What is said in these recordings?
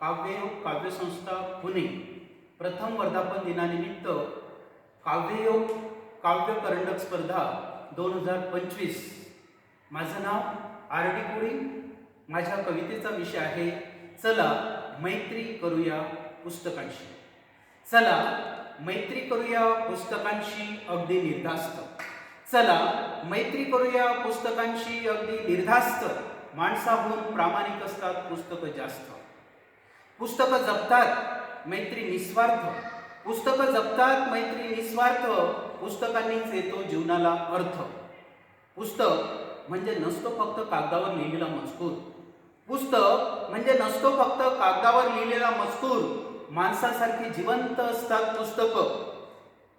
काव्ययोग काव्यसंस्था पुणे. प्रथम वर्धापन दिनानिमित्त काव्ययोग काव्य करंडक स्पर्धा दोन हजार पंचवीस. माझं नाव आर डी कोळी माझ्या कवितेचा विषय आहे चला मैत्री करूया पुस्तकांशी. चला मैत्री करूया पुस्तकांशी अगदी निर्धास्त. चला मैत्री करूया पुस्तकांशी अगदी निर्धास्त. माणसाहून प्रामाणिक असतात पुस्तकं जास्त. पुस्तकं जपतात मैत्री निस्वार्थ. पुस्तकं जपतात मैत्री निस्वार्थ. पुस्तकांनीच येतो जीवनाला अर्थ. पुस्तक म्हणजे नसतो फक्त कागदावर लिहिलेला मजकूर. पुस्तक म्हणजे नसतो फक्त कागदावर लिहिलेला मजकूर. माणसासारखी जिवंत असतात पुस्तकं.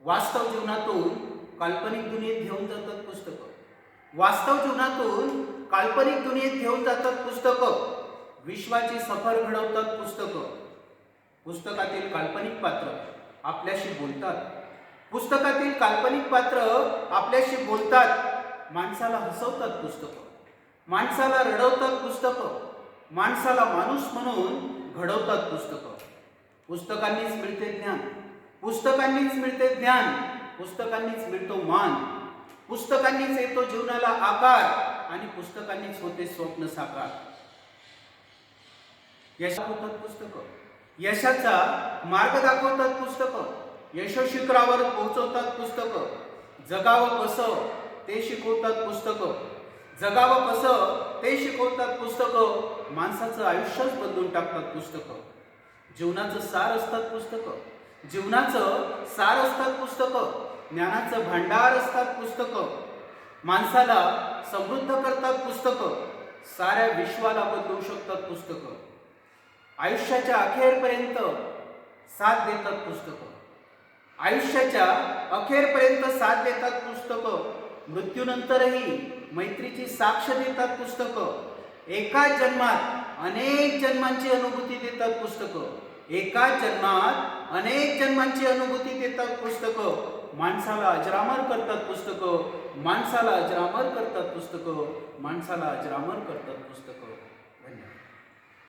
वास्तव जीवनातून काल्पनिक दुनियेत घेऊन जातात पुस्तकं. वास्तव जीवनातून काल्पनिक दुनियेत घेऊन जातात पुस्तकं. विश्वाची सफर घडवतात पुस्तकं. पुस्तकातील काल्पनिक पात्र आपल्याशी बोलतात. पुस्तकातील काल्पनिक पात्र आपल्याशी बोलतात. माणसाला हसवतात पुस्तकं. माणसाला रडवतात पुस्तकं. माणसाला माणूस म्हणून घडवतात पुस्तकं. पुस्तकांनीच मिळते ज्ञान. पुस्तकांनीच मिळते ज्ञान. पुस्तकांनीच मिळतो मान. पुस्तकांनीच येतो जीवनाला आकार. आणि पुस्तकांनीच होते स्वप्न साकार. यशा होतात पुस्तकं. यशाचा मार्ग दाखवतात पुस्तकं. यशशिखरावर पोहोचवतात पुस्तकं. जगावं कसं ते शिकवतात पुस्तकं. जगावं कसं ते शिकवतात पुस्तकं. माणसाचं आयुष्यच बदलून टाकतात पुस्तकं. जीवनाचं सार असतात पुस्तकं. जीवनाचं सार असतात पुस्तकं. ज्ञानाचं भांडार असतात पुस्तकं. माणसाला समृद्ध करतात पुस्तकं. साऱ्या विश्वाला बदलू शकतात पुस्तकं. आयुष्याच्या अखेरपर्यंत साथ देतात पुस्तकं. आयुष्याच्या अखेरपर्यंत साथ देतात पुस्तकं. मृत्यूनंतरही मैत्रीची साक्ष देतात पुस्तकं. एका जन्मात अनेक जन्मांची अनुभूती देतात पुस्तकं. एका जन्मात अनेक जन्मांची अनुभूती देतात पुस्तकं. माणसाला अजरामर करतात पुस्तकं. माणसाला अजरामर करतात पुस्तकं. माणसाला अजरामर करतात पुस्तकं. धन्यवाद.